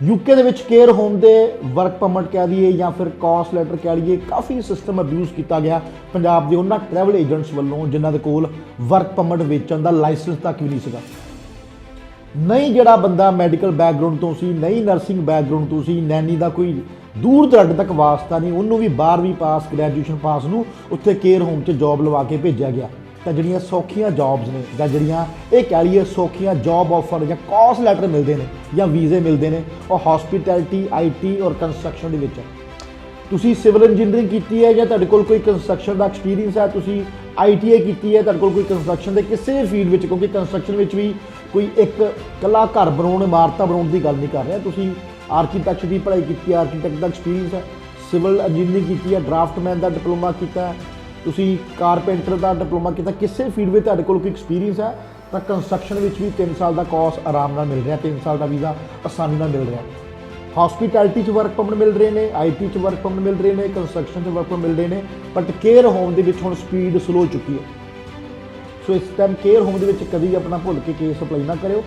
UK ਦੇ ਵਿੱਚ care home ਦੇ ਵਰਕ ਪਰਮਿਟ ਕਹਿ ਦਈਏ ਜਾਂ ਫਿਰ ਕਾਸ ਲੈਟਰ ਕਹਿ ਲਈਏ, ਕਾਫੀ ਸਿਸਟਮ ਅਬਿਊਜ਼ ਕੀਤਾ ਗਿਆ। ਪੰਜਾਬ ਦੇ ਉਹਨਾਂ ਟਰੈਵਲ ਏਜੰਟਸ ਵੱਲੋਂ ਜਿਨ੍ਹਾਂ ਦੇ ਕੋਲ ਵਰਕ ਪਰਮਿਟ ਵੇਚਣ ਦਾ ਲਾਇਸੈਂਸ ਤੱਕ ਵੀ ਨਹੀਂ ਸੀਗਾ। ਨਹੀਂ ਜਿਹੜਾ ਬੰਦਾ ਮੈਡੀਕਲ ਬੈਕਗ੍ਰਾਉਂਡ ਤੋਂ ਸੀ, ਨਹੀਂ ਨਰਸਿੰਗ ਬੈਕਗ੍ਰਾਉਂਡ ਤੋਂ ਸੀ, ਨੈਨੀ ਦਾ ਕੋਈ ਦੂਰ ਦਰਾਡੇ ਤੱਕ ਵਾਸਤਾ ਨਹੀਂ, ਉਹਨੂੰ ਵੀ 12ਵੀਂ ਪਾਸ ਗ੍ਰੈਜੂਏਸ਼ਨ ਪਾਸ ਨੂੰ ਉੱਥੇ ਕੇਅਰ ਹੋਮ 'ਚ ਜੌਬ ਲਵਾ ਕੇ ਭੇਜਿਆ ਗਿਆ। ਤਾਂ ਜਿਹੜੀਆਂ ਸੌਖੀਆਂ ਜੌਬਸ ਨੇ ਜਾਂ ਜਿਹੜੀਆਂ ਇਹ ਕਹਿ ਲਈਏ ਸੌਖੀਆਂ ਜੌਬ ਆਫਰ ਜਾਂ ਕਾਸ ਲੈਟਰ ਮਿਲਦੇ ਨੇ ਜਾਂ ਵੀਜ਼ੇ ਮਿਲਦੇ ਨੇ, ਉਹ ਹਸਪਿਟੈਲਿਟੀ ਆਈਟੀ ਔਰ ਕੰਸਟਰਕਸ਼ਨ ਦੇ ਵਿੱਚ। ਤੁਸੀਂ ਸਿਵਲ ਇੰਜੀਨੀਅਰਿੰਗ ਕੀਤੀ ਹੈ ਜਾਂ ਤੁਹਾਡੇ ਕੋਲ ਕੋਈ ਕੰਸਟਰਕਸ਼ਨ ਦਾ ਐਕਸਪੀਰੀਅੰਸ ਹੈ, ਤੁਸੀਂ ਆਈਟੀਆਈ ਕੀਤੀ ਹੈ, ਤੁਹਾਡੇ ਕੋਲ ਕੋਈ ਕੰਸਟਰਕਸ਼ਨ ਦੇ ਕਿਸੇ ਵੀ ਫੀਲਡ ਵਿੱਚ, ਕਿਉਂਕਿ ਕੰਸਟਰਕਸ਼ਨ ਵਿੱਚ ਵੀ ਕੋਈ ਇੱਕ ਕਲਾ ਘਰ ਬਣਾਉਣ, ਇਮਾਰਤਾਂ ਬਣਾਉਣ ਦੀ ਗੱਲ ਨਹੀਂ ਕਰ ਰਿਹਾ। ਤੁਸੀਂ ਆਰਕੀਟੈਕਚਰ ਦੀ ਪੜ੍ਹਾਈ ਕੀਤੀ ਆਰਕੀਟੈਕਟ ਦਾ ਐਕਸਪੀਰੀਅੰਸ ਹੈ। ਸਿਵਲ ਇੰਜੀਨੀਅਰਿੰਗ ਕੀਤੀ ਹੈ ਡਰਾਫਟਮੈਨ ਦਾ ਡਿਪਲੋਮਾ ਕੀਤਾ ਤੁਸੀਂ ਕਾਰਪੈਂਟਰ ਦਾ ਡਿਪਲੋਮਾ ਕੀਤਾ, ਕਿਸੇ ਫੀਲਡ ਵਿੱਚ ਤੁਹਾਡੇ ਕੋਲ ਕੋਈ ਐਕਸਪੀਰੀਅੰਸ ਹੈ, ਤਾਂ ਕੰਸਟਰਕਸ਼ਨ ਵਿੱਚ ਵੀ 3 ਸਾਲ ਦਾ ਕੋਰਸ ਆਰਾਮ ਨਾਲ ਮਿਲ ਰਿਹਾ 3 ਸਾਲ ਦਾ ਵੀਜ਼ਾ ਆਸਾਨੀ ਨਾਲ ਮਿਲ ਰਿਹਾ। ਹਸਪਿਟੈਲਿਟੀ 'ਚ ਵਰਕ ਪਰਮਿਟ ਮਿਲ ਰਹੇ ਨੇ ਆਈਟੀ 'ਚ ਵਰਕ ਪਰਮਿਟ ਮਿਲ ਰਹੇ ਨੇ ਕੰਸਟਰਕਸ਼ਨ 'ਚ ਵਰਕ ਪਰਮਿਟ ਮਿਲ ਰਹੇ ਨੇ ਬਟ ਕੇਅਰ ਹੋਮ ਦੇ ਵਿੱਚ ਹੁਣ ਸਪੀਡ ਸਲੋ ਚੁੱਕੀ ਹੈ। ਸੋ ਇਸ ਟਾਈਮ ਕੇਅਰ ਹੋਮ ਦੇ ਵਿੱਚ ਕਦੀ ਆਪਣਾ ਭੁੱਲ ਕੇ ਕੇਸ ਅਪਲਾਈ ਨਾ ਕਰਿਓ।